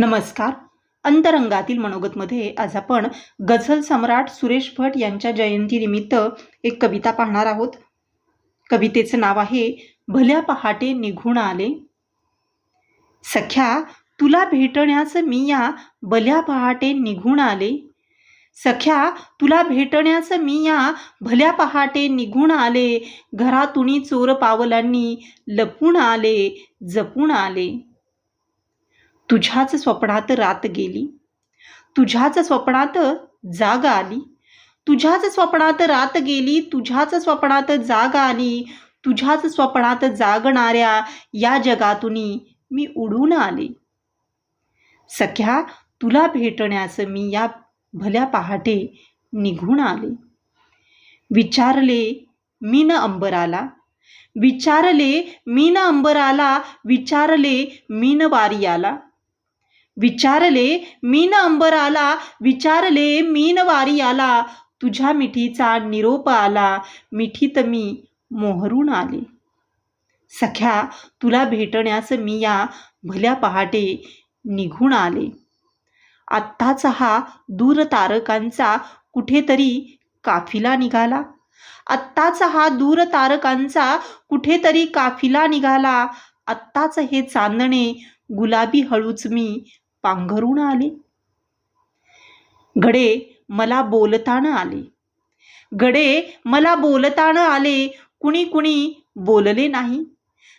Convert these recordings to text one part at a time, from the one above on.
नमस्कार. अंतरंगातील मनोगतमध्ये आज आपण गझल सम्राट सुरेश भट यांच्या जयंतीनिमित्त एक कविता पाहणार आहोत. कवितेचं नाव आहे भल्या पहाटे निघून आले. सख्या तुला भेटण्यास मी या भल्या पहाटे निघून आले. सख्या तुला भेटण्यास मी या भल्या पहाटे निघून आले. घरातुनी चोर पावलांनी लपून आले जपून आले. तुझ्याच स्वप्नात रात गेली. तुझ्याच स्वप्नात जाग आली. तुझ्याच स्वप्नात रात गेली. तुझ्याच स्वप्नात जाग आली. तुझ्याच स्वप्नात जागणाऱ्या या जगातून मी उडून आले. सख्या तुला भेटण्यास मी या भल्या पहाटे निघून आले. विचारले मी न अंबराला. विचारले मी न अंबराला. विचारले मी न वारी आला विचारले मीन अंबर आला. विचारले मीन वारी आला. तुझ्या मिठीचा निरोप आला. मिठीत मी मोहरून आले. सख्या तुला भेटण्यास मी या भल्या पहाटे निघून आले. आत्ताच हा दूर तारकांचा कुठेतरी काफिला निघाला. आत्ताच हा दूर तारकांचा कुठेतरी काफिला निघाला. आत्ताच हे चांदणे गुलाबी हळूच मी पांघरून आले. गडे मला बोलताना आले. गडे मला बोलताना आले कुणी कुणी बोलले नाही.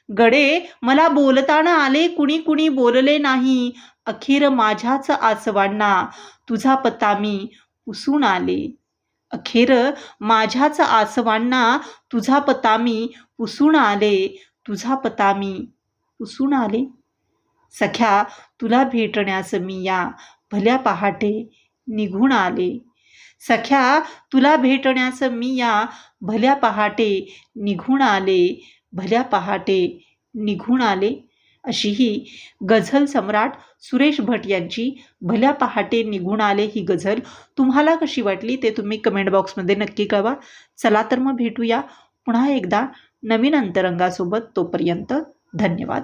गडे मला बोलताना आले कुणी कुणी बोलले नाही. अखेर माझ्याच आसवांना तुझा पत्ता मी पुसून आले. अखेर माझ्याच आसवांना तुझा पत्ता मी पुसून आले. तुझा पत्ता मी पुसून आले. सख्या तुला भेटण्यास मी या भल्या पहाटे निघून आले. सख्या तुला भेटण्यास मी या भल्या पहाटे निघून आले भल्या पहाटे निघून आले. अशी ही गझल सम्राट सुरेश भट यांची भल्या पहाटे निघून आले ही गझल तुम्हाला कशी वाटली ते तुम्ही कमेंट बॉक्समध्ये नक्की कळवा. चला तर मग भेटूया पुन्हा एकदा नवीन अंतरंगासोबत तोपर्यंत धन्यवाद.